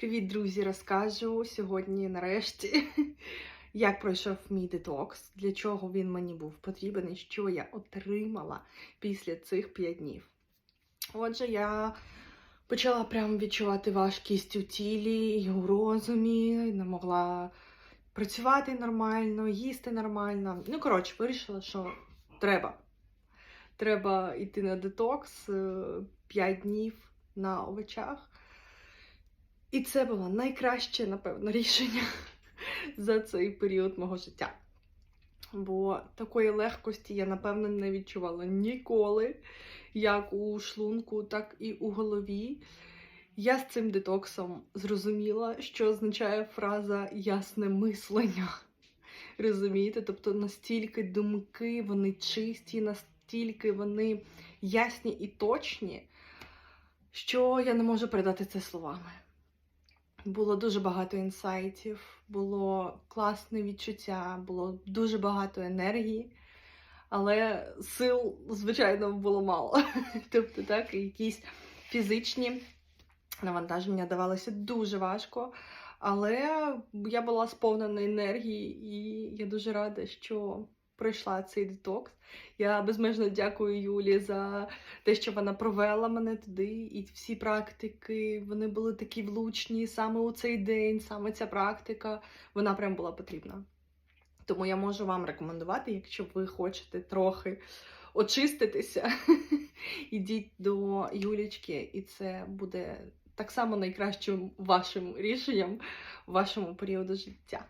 Привіт, друзі! Розкажу сьогодні, нарешті, як пройшов мій детокс, для чого він мені був потрібен і що я отримала після цих 5 днів. Отже, я почала прям відчувати важкість у тілі і у розумі, не могла працювати нормально, їсти нормально. Ну, коротше, вирішила, що треба. Треба йти на детокс 5 днів на овочах. І це було найкраще, напевно, рішення за цей період мого життя. Бо такої легкості я, напевно, не відчувала ніколи, як у шлунку, так і у голові. Я з цим детоксом зрозуміла, що означає фраза ясне мислення. Розумієте? Тобто настільки думки, вони чисті, настільки вони ясні і точні, що я не можу передати це словами. Було дуже багато інсайтів, було класне відчуття, було дуже багато енергії, але сил, звичайно, було мало. Тобто, так, якісь фізичні навантаження давалося дуже важко. Але я була сповнена енергії, і я дуже рада, що пройшла цей детокс. Я безмежно дякую Юлі за те, що вона провела мене туди, і всі практики вони були такі влучні саме у цей день, саме ця практика, вона прям була потрібна. Тому я можу вам рекомендувати, якщо ви хочете трохи очиститися, ідіть до Юлічки, і це буде так само найкращим вашим рішенням в вашому періоду життя.